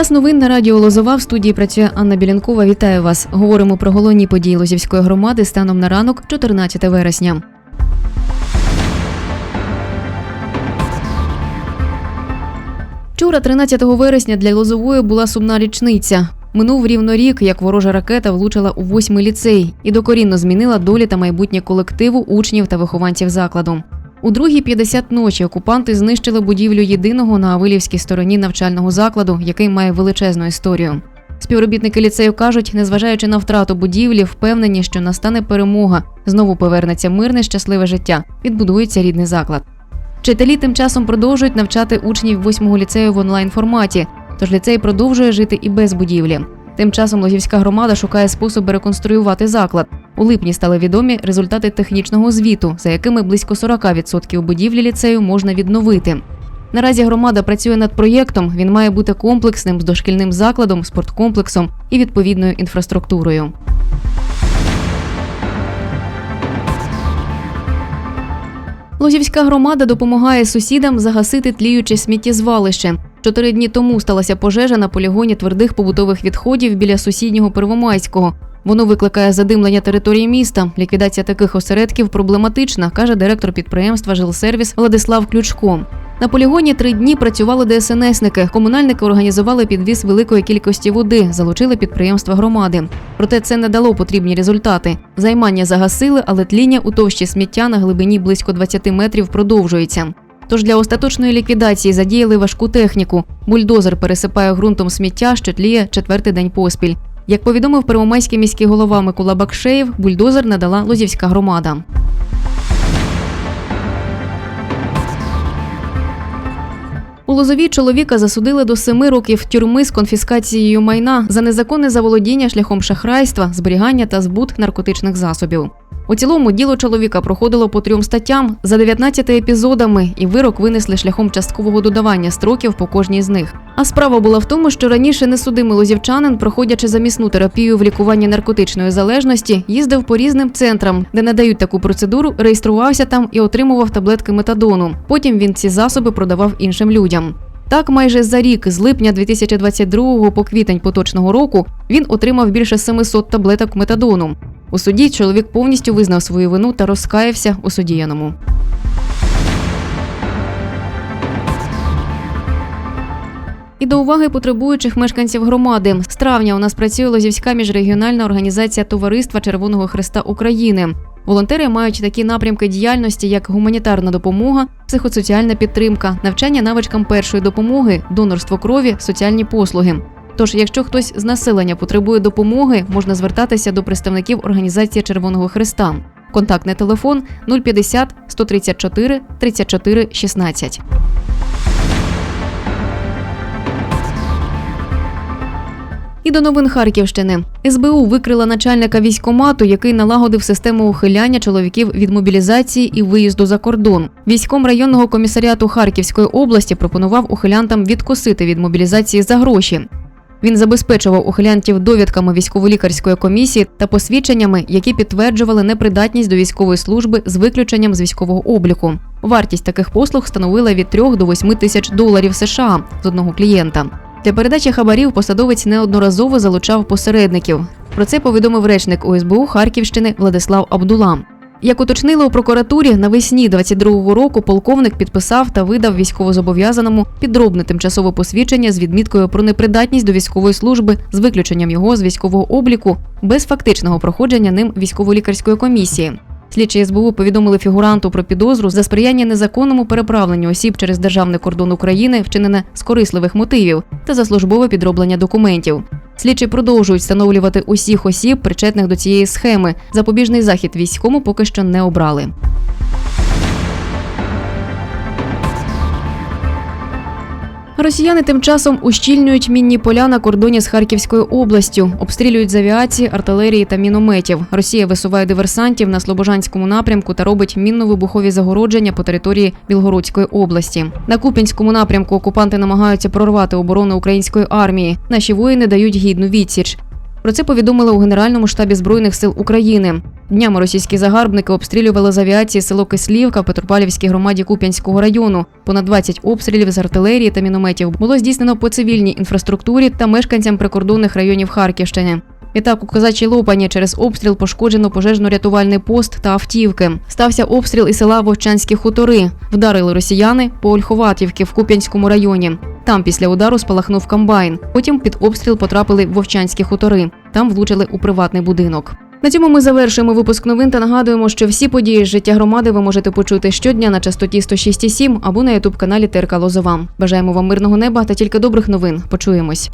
Час новин на радіо Лозова в студії працює Анна Білянкова. Вітаю вас. Говоримо про головні події Лозівської громади станом на ранок, 14 вересня. Вчора, 13 вересня, для Лозової була сумна річниця. Минув рівно рік, як ворожа ракета влучила у восьмий ліцей і докорінно змінила долі та майбутнє колективу учнів та вихованців закладу. У другій 50 ночі окупанти знищили будівлю єдиного на Авилівській стороні навчального закладу, який має величезну історію. Співробітники ліцею кажуть, незважаючи на втрату будівлі, впевнені, що настане перемога, знову повернеться мирне, щасливе життя, відбудується рідний заклад. Вчителі тим часом продовжують навчати учнів восьмого ліцею в онлайн форматі, тож ліцей продовжує жити і без будівлі. Тим часом Лозівська громада шукає способи реконструювати заклад. У липні стали відомі результати технічного звіту, за якими близько 40% будівлі ліцею можна відновити. Наразі громада працює над проєктом. Він має бути комплексним з дошкільним закладом, спорткомплексом і відповідною інфраструктурою. Лозівська громада допомагає сусідам загасити тліюче сміттєзвалище. Чотири дні тому сталася пожежа на полігоні твердих побутових відходів біля сусіднього Первомайського. Воно викликає задимлення території міста. Ліквідація таких осередків проблематична, каже директор підприємства Жилсервіс Владислав Ключко. На полігоні три дні працювали ДСНСники. Комунальники організували підвіз великої кількості води, залучили підприємства громади. Проте це не дало потрібні результати. Займання загасили, але тління у товщі сміття на глибині близько 20 метрів продовжується. Тож для остаточної ліквідації задіяли важку техніку. Бульдозер пересипає ґрунтом сміття, що тліє четвертий день поспіль. Як повідомив Первомайський міський голова Микола Бакшеєв, бульдозер надала Лозівська громада. У Лозові чоловіка засудили до семи років тюрми з конфіскацією майна за незаконне заволодіння шляхом шахрайства, зберігання та збут наркотичних засобів. У цілому діло чоловіка проходило по трьом статтям за 19 епізодами, і вирок винесли шляхом часткового додавання строків по кожній з них. А справа була в тому, що раніше несудимий лозівчанин, проходячи замісну терапію в лікуванні наркотичної залежності, їздив по різним центрам, де надають таку процедуру, реєструвався там і отримував таблетки метадону. Потім він ці засоби продавав іншим людям. Так, майже за рік з липня 2022 по квітень поточного року він отримав більше 700 таблеток метадону. У суді чоловік повністю визнав свою вину та розкаявся у судіяному. І до уваги потребуючих мешканців громади. З травня у нас працює Лозівська міжрегіональна організація Товариства Червоного Христа України. Волонтери мають такі напрямки діяльності, як гуманітарна допомога, психосоціальна підтримка, навчання навичкам першої допомоги, донорство крові, соціальні послуги. Тож, якщо хтось з населення потребує допомоги, можна звертатися до представників організації Червоного Христа. Контактний телефон 050 134 34 16. І до новин Харківщини. СБУ викрила начальника військомату, який налагодив систему ухиляння чоловіків від мобілізації і виїзду за кордон. Військом районного комісаріату Харківської області пропонував ухилянтам відкосити від мобілізації за гроші. Він забезпечував ухилянтів довідками військово-лікарської комісії та посвідченнями, які підтверджували непридатність до військової служби з виключенням з військового обліку. Вартість таких послуг становила від 3 до 8 тисяч доларів США з одного клієнта. Для передачі хабарів посадовець неодноразово залучав посередників. Про це повідомив речник ОСБУ Харківщини Владислав Абдула. Як уточнили у прокуратурі, навесні 22-го року полковник підписав та видав військовозобов'язаному підробне тимчасове посвідчення з відміткою про непридатність до військової служби з виключенням його з військового обліку без фактичного проходження ним військово-лікарської комісії. Слідчі СБУ повідомили фігуранту про підозру за сприяння незаконному переправленню осіб через державний кордон України, вчинене з корисливих мотивів та за службове підроблення документів. Слідчі продовжують встановлювати усіх осіб, причетних до цієї схеми. Запобіжний захід війському поки що не обрали. Росіяни тим часом ущільнюють мінні поля на кордоні з Харківською областю, обстрілюють з авіації, артилерії та мінометів. Росія висуває диверсантів на Слобожанському напрямку та робить мінно-вибухові загородження по території Білгородської області. На Купінському напрямку окупанти намагаються прорвати оборону української армії. Наші воїни дають гідну відсіч. Про це повідомили у Генеральному штабі Збройних сил України. Днями російські загарбники обстрілювали з авіації село Кислівка в Петропавлівській громаді Куп'янського району. Понад 20 обстрілів з артилерії та мінометів було здійснено по цивільній інфраструктурі та мешканцям прикордонних районів Харківщини. Відтак у Козачій Лопані через обстріл пошкоджено пожежно-рятувальний пост та автівки. Стався обстріл і села Вовчанські хутори. Вдарили росіяни по Ольховатівки в Куп'янському районі. Там після удару спалахнув комбайн. Потім під обстріл потрапили Вовчанські хутори. Там влучили у приватний будинок. На цьому ми завершуємо випуск новин та нагадуємо, що всі події з життя громади ви можете почути щодня на частоті 106,7 або на ютуб каналі ТРК Лозова. Бажаємо вам мирного неба та тільки добрих новин. Почуємось.